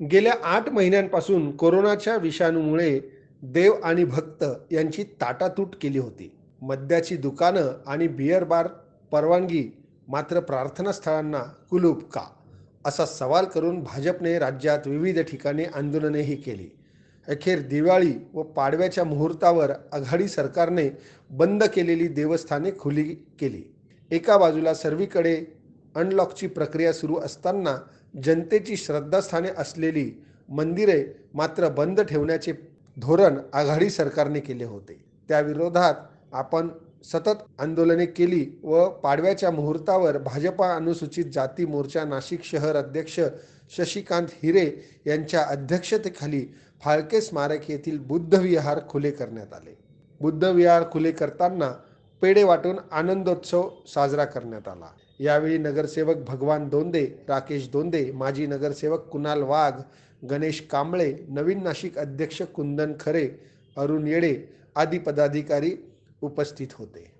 गेल्या आठ महिन्यांपासून कोरोनाच्या विषाणूमुळे देव आणि भक्त यांची ताटातूट केली होती. मद्याची दुकानं आणि बिअर बार परवानगी मात्र प्रार्थनास्थळांना कुलूप का? असा सवाल करून भाजपने राज्यात विविध ठिकाणी आंदोलनेही केली. अखेर दिवाळी व पाडव्याच्या मुहूर्तावर आघाडी सरकारने बंद केलेली देवस्थाने खुली केली. एका बाजूला सर्वीकडे अनलॉकची प्रक्रिया सुरू असताना जनतेची श्रद्धास्थाने असलेली मंदिरे मात्र बंद ठेवण्याचे धोरण आघाडी सरकारने केले होते. त्याविरोधात आपण सतत आंदोलने केली व पाडव्याच्या मुहूर्तावर भाजपा अनुसूचित जाती मोर्चा नाशिक शहर अध्यक्ष शशिकांत हिरे यांच्या अध्यक्षतेखाली फाळके स्मारक येथील बुद्ध विहार खुले करण्यात आले. बुद्ध विहार खुले करताना पेढे वाटून आनंदोत्सव साजरा करण्यात आला. यावेळी नगरसेवक भगवान दोंदे राकेश दोंदे माजी नगरसेवक कुणाल वाघ गणेश कांबळे नवीन नाशिक अध्यक्ष कुंदन खरे अरुण येडे आदी पदाधिकारी उपस्थित होते.